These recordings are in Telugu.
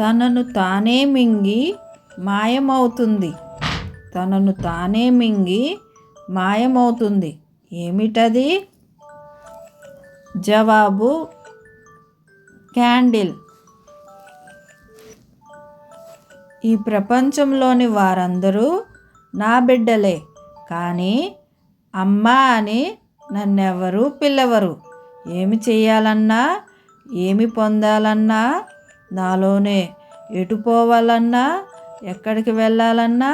తనను తానే మింగి మాయమవుతుంది. తనను తానే మింగి మాయమవుతుంది. ఏమిటది? జవాబు క్యాండిల్. ఈ ప్రపంచంలోని వారందరూ నా బిడ్డలే. కానీ అమ్మ అని నన్నెవరూ పిల్లవరు ఏమి చేయాలన్నా ఏమి పొందాలన్నా నాలోనే ఎటు పోవాలన్నా ఎక్కడికి వెళ్ళాలన్నా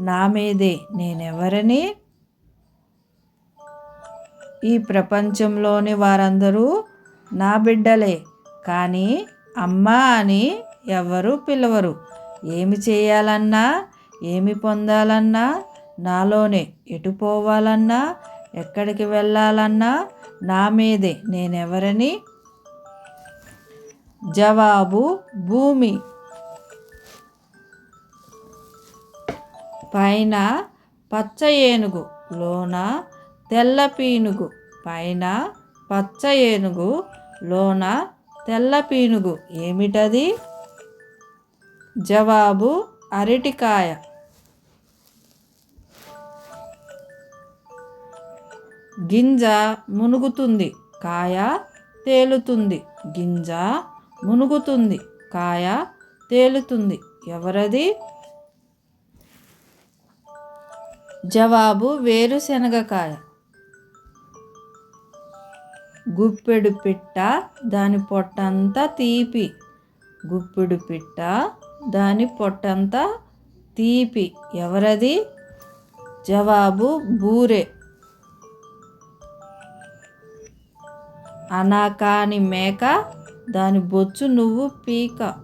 నా మీదే నేనెవరని? ఈ ప్రపంచంలోని వారందరూ నా బిడ్డలే కానీ అమ్మ అని ఎవరు పిలవరు. ఏమి చేయాలన్నా ఏమి పొందాలన్నా నాలోనే ఎటు పోవాలన్నా ఎక్కడికి వెళ్ళాలన్నా నా మీదే నేనెవరని? జవాబు భూమి. పైన పచ్చ ఏనుగు లోన తెల్ల పీనుగు. పైన పచ్చ ఏనుగు లోన తెల్ల పీనుగు. ఏమిటది? జవాబు అరటికాయ. గింజ మునుగుతుంది కాయ తేలుతుంది. గింజ మునుగుతుంది కాయ తేలుతుంది. ఎవరది? జవాబు వేరుశనగకాయ గుప్పెడు పిట్ట దాని పొట్టంతా తీపి. గుప్పెడు పిట్ట దాని పొట్టంతా తీపి. ఎవరది? జవాబు బూరే. అనాకాని మేక దాని బొచ్చు నువ్వు పీక.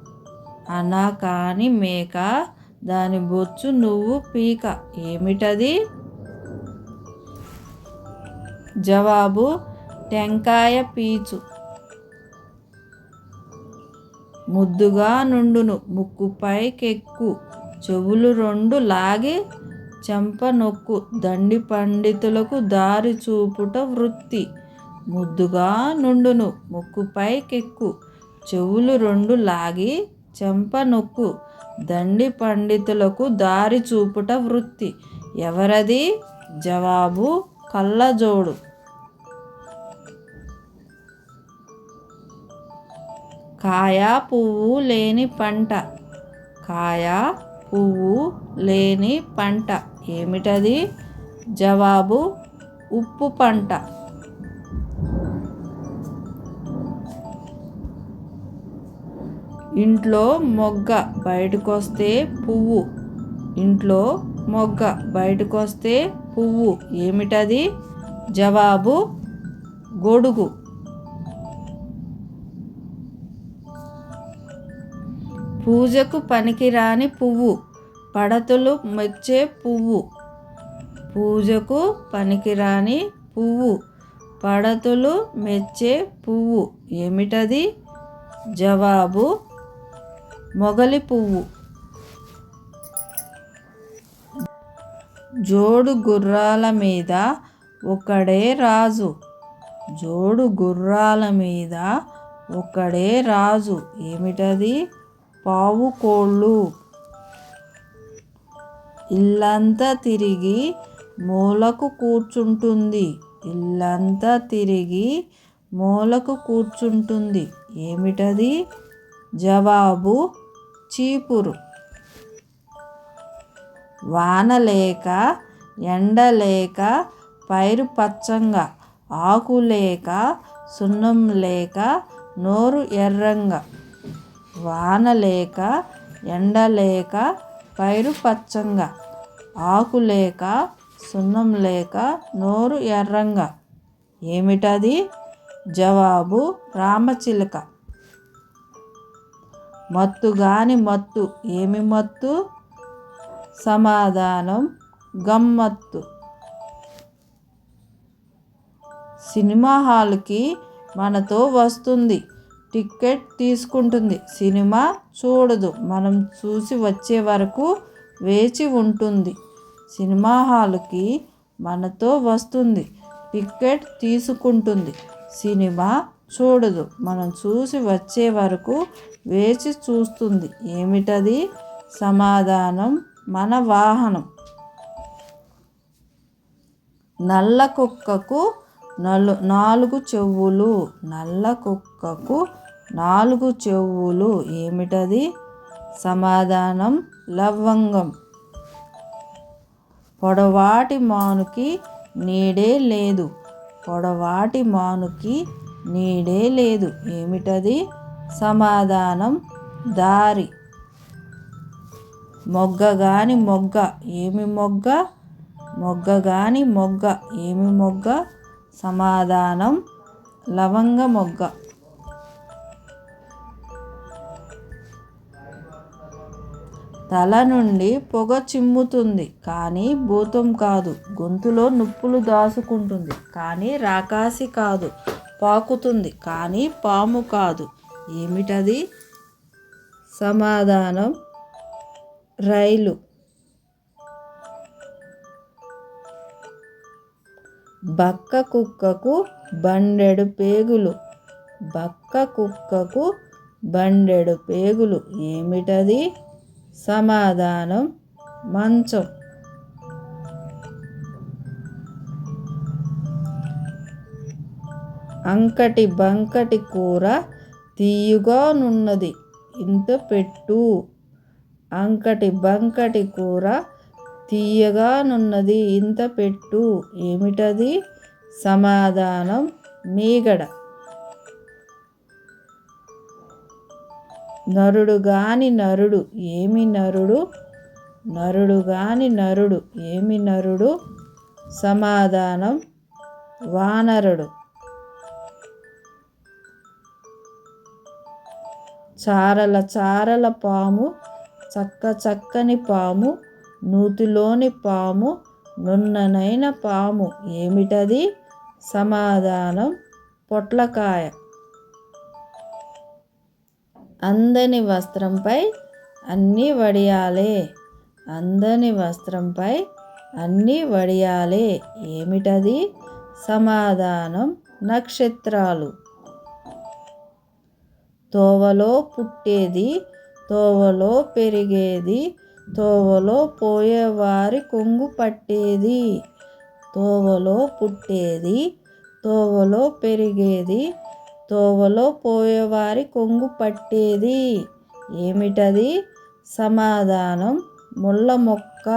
అనా కాని మేక దాని బొచ్చు నువ్వు పీక. ఏమిటది? జవాబు టెంకాయ పీచు. ముద్దుగా నుండును ముక్కుపైకెక్కు చెవులు రెండు లాగి చెంప నొక్కు. దండి పండితులకు దారి చూపుట వృత్తి. ముద్దుగా నుండును. ముక్కుపైకెక్కు చెవులు రెండు లాగి చెంప నొక్కు. దండి పండితులకు దారి చూపుట వృత్తి. ఎవరది? జవాబు కళ్ళజోడు. కాయ పువ్వు లేని పంట. కాయ పువ్వు లేని పంట. ఏమిటది? జవాబు ఉప్పు పంట. ఇంట్లో మొగ్గ బయటకొస్తే పువ్వు. ఇంట్లో మొగ్గ బయటకొస్తే పువ్వు. ఏమిటది? జవాబు గొడుగు. పూజకు పనికిరాని పువ్వు. పడతలు మెచ్చే పువ్వు. పూజకు పనికిరాని పువ్వు. పడతులు మెచ్చే పువ్వు. ఏమిటది? జవాబు మొగలి పువ్వు. జోడు గుర్రాల మీద ఒకడే రాజు. జోడు గుర్రాల మీద ఒకడే రాజు. ఏమిటది? పావు కోళ్ళు. ఇల్లంతా తిరిగి మూలకు కూర్చుంటుంది. ఇల్లంతా తిరిగి మూలకు కూర్చుంటుంది. ఏమిటది? జవాబు చీపురు. వానలేక ఎండలేక పైరు పచ్చంగా ఆకు లేక సున్నం లేక నోరు ఎర్రంగా. వానలేక ఎండలేక పైరు పచ్చంగా ఆకు లేక సున్నం లేక నోరు ఎర్రంగా. ఏమిటది? జవాబు రామచిలుక. మత్తు గాని మత్తు ఏమి మత్తు? సమాధానం గమ్మత్తు సినిమా హాల్కి మనతో వస్తుంది. టికెట్ తీసుకుంటుంది. సినిమా చూడదు. మనం చూసి వచ్చే వరకు వేచి ఉంటుంది. సినిమా హాల్కి మనతో వస్తుంది. టికెట్ తీసుకుంటుంది. సినిమా చూడదు. మనం చూసి వచ్చే వరకు వేచి చూస్తుంది. ఏమిటది? సమాధానం మన వాహనం. నల్ల కుక్కకు నలు నాలుగు చెవులు. నల్ల కుక్కకు నాలుగు చెవులు. ఏమిటది? సమాధానం లవంగం. పొడవాటి మానుకి నీడే లేదు. పొడవాటి మానుకి నీడే లేదు. ఏమిటది? సమాధానం దారి. మొగ్గగాని మొగ్గ. ఏమి మొగ్గ? మొగ్గగాని మొగ్గ. ఏమి మొగ్గ? సమాధానం లవంగ మొగ్గ. తల నుండి పొగ చిమ్ముతుంది. కానీ భూతం కాదు. గొంతులో నొప్పులు దాసుకుంటుంది కానీ రాకాసి కాదు. పాకుతుంది. కానీ పాము కాదు. ఏమిటది? సమాధానం. రైలు. బక్క కుక్కకు బండెడు పేగులు. బక్క కుక్కకు బండెడు పేగులు. ఏమిటది? సమాధానం. మంచం. అంకటి బంకటి కూర తీయుగానున్నది ఇంత పెట్టు. అంకటి బంకటి కూర తీయగానున్నది ఇంత పెట్టు. ఏమిటది? సమాధానం మీగడ. నరుడు గాని నరుడు. ఏమి నరుడు? నరుడు గాని నరుడు. ఏమి నరుడు? సమాధానం వానరుడు. చారల చారల పాము చక్క చక్కని పాము నూతిలోని పాము నున్ననైన పాము. ఏమిటది? సమాధానం పొట్లకాయ. అందని వస్త్రంపై అన్నీ వడియాలే. అందని వస్త్రంపై అన్నీ వడియాలే. ఏమిటది? సమాధానం నక్షత్రాలు. తోవలో పుట్టేది తోవలో పెరిగేది తోవలో పోయేవారి కొంగు పట్టేది తోవలో పుట్టేది తోవలో పెరిగేది తోవలో పోయేవారి కొంగు పట్టేది. ఏమిటది? సమాధానం ముళ్ళ మొక్క.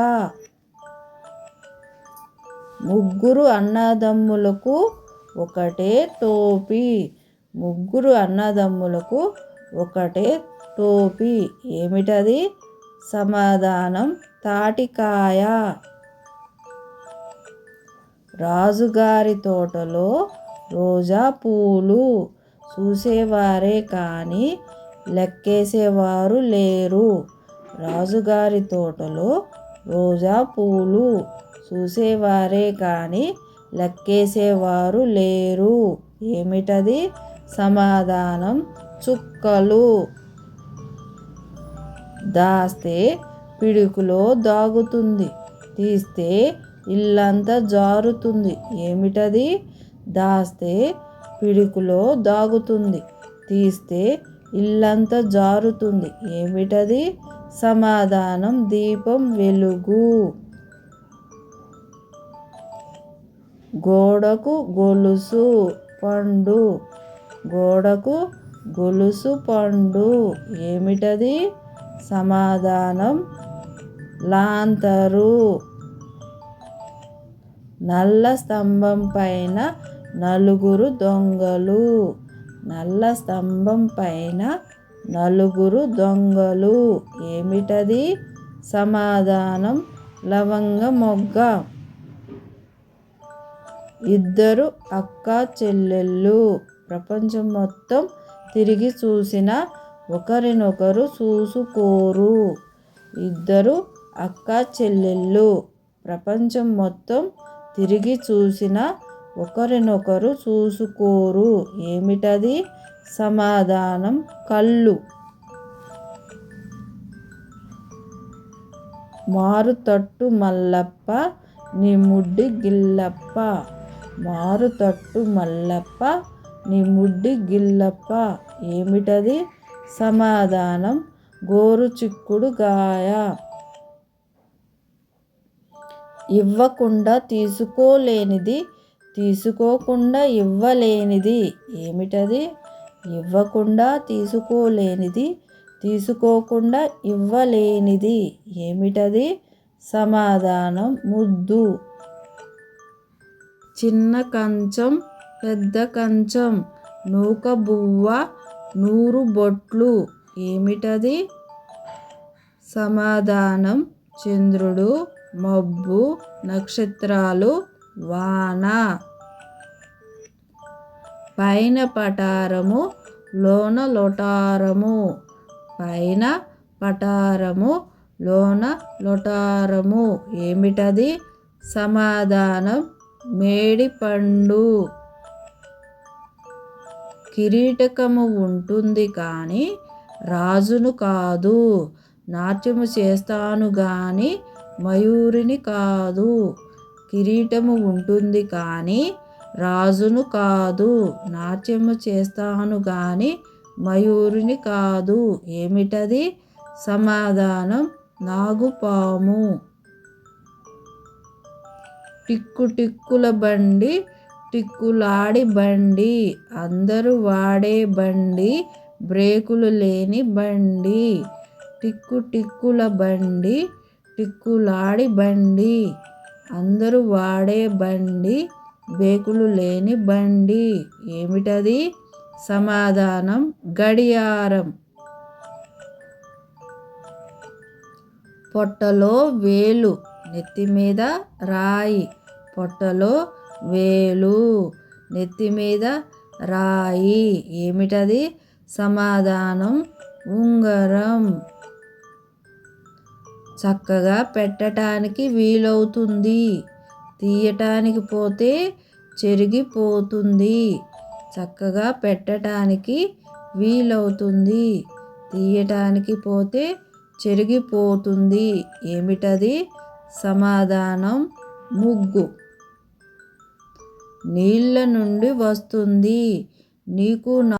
ముగ్గురు అన్నదమ్ములకు ఒకటే టోపీ. ముగ్గురు అన్నదమ్ములకు ఒకటే టోపీ. ఏమిటది? సమాధానం తాటికాయ. రాజుగారి తోటలో రోజా పూలు చూసేవారే కానీ లెక్కేసేవారు లేరు. రాజుగారి తోటలో రోజా పూలు చూసేవారే కానీ లెక్కేసేవారు లేరు. ఏమిటది? సమాధానం చుక్కలు. దాస్తే పిడుకులో దాగుతుంది. తీస్తే ఇల్లంతా జారుతుంది. ఏమిటది? దాస్తే పిడుకులో దాగుతుంది. తీస్తే ఇల్లంతా జారుతుంది. ఏమిటది? సమాధానం దీపం వెలుగు. గోడకు గొలుసు పండు. గోడకు గొలుసు పండు. ఏమిటది? సమాధానం. లాంతరు. నల్ల స్తంభం పైన నలుగురు దొంగలు. నల్ల స్తంభం పైన నలుగురు దొంగలు. ఏమిటది? సమాధానం. లవంగ మొగ్గ. ఇద్దరు అక్క చెల్లెళ్ళు. ప్రపంచం మొత్తం తిరిగి చూసిన ఒకరినొకరు చూసుకోరు. ఇద్దరు అక్క చెల్లెళ్ళు. ప్రపంచం మొత్తం తిరిగి చూసిన ఒకరినొకరు చూసుకోరు. ఏమిటది? సమాధానం కళ్ళు. మారుతట్టు మల్లప్ప నీ ముడ్డి గిల్లప్ప. మారుతట్టు మల్లప్ప నీ ముడ్డి గిల్లప్ప ఏమిటది? సమాధానం గోరు చిక్కుడు గాయ. ఇవ్వకుండా తీసుకోలేనిది తీసుకోకుండా ఇవ్వలేనిది ఏమిటది? ఇవ్వకుండా తీసుకోలేనిది తీసుకోకుండా ఇవ్వలేనిది ఏమిటది? సమాధానం ముద్దు. చిన్న కంచం పెద్ద కంచం నూక బువ్వ నూరు బొట్లు. ఏమిటది? సమాధానం. చంద్రుడు మబ్బు నక్షత్రాలు వాన. పైన పటారము లోన లొటారము. పైన పటారము లోన లొటారము. ఏమిటది? సమాధానం. మేడిపండు. కిరీటకము ఉంటుంది కానీ రాజును కాదు. నాట్యము చేస్తాను గాని మయూరిని కాదు. కిరీటము ఉంటుంది కానీ రాజును కాదు. నాట్యము చేస్తాను గాని మయూరిని కాదు. ఏమిటది? సమాధానం నాగుపాము. టిక్కు టిక్కుల బండి టిక్కులాడి బండి. అందరూ వాడే బండి. బ్రేకులు లేని బండి. టిక్కు టిక్కుల బండి. టిక్కులాడి బండి. అందరూ వాడే బండి. బ్రేకులు లేని బండి. ఏమిటది? సమాధానం గడియారం. పొట్టలో వేలు నెత్తి మీద రాయి. పొట్టలో వేలు నెత్తి మీద రాయి. ఏమిటది? సమాధానం ఉంగరం. చక్కగా పెట్టడానికి వీలవుతుంది. తీయటానికి పోతే చెరిగిపోతుంది. చక్కగా పెట్టడానికి వీలవుతుంది. తీయటానికి పోతే చెరిగిపోతుంది. ఏమిటది? సమాధానం ముగ్గు. నీళ్ళ నుండి వస్తుంది. నీకు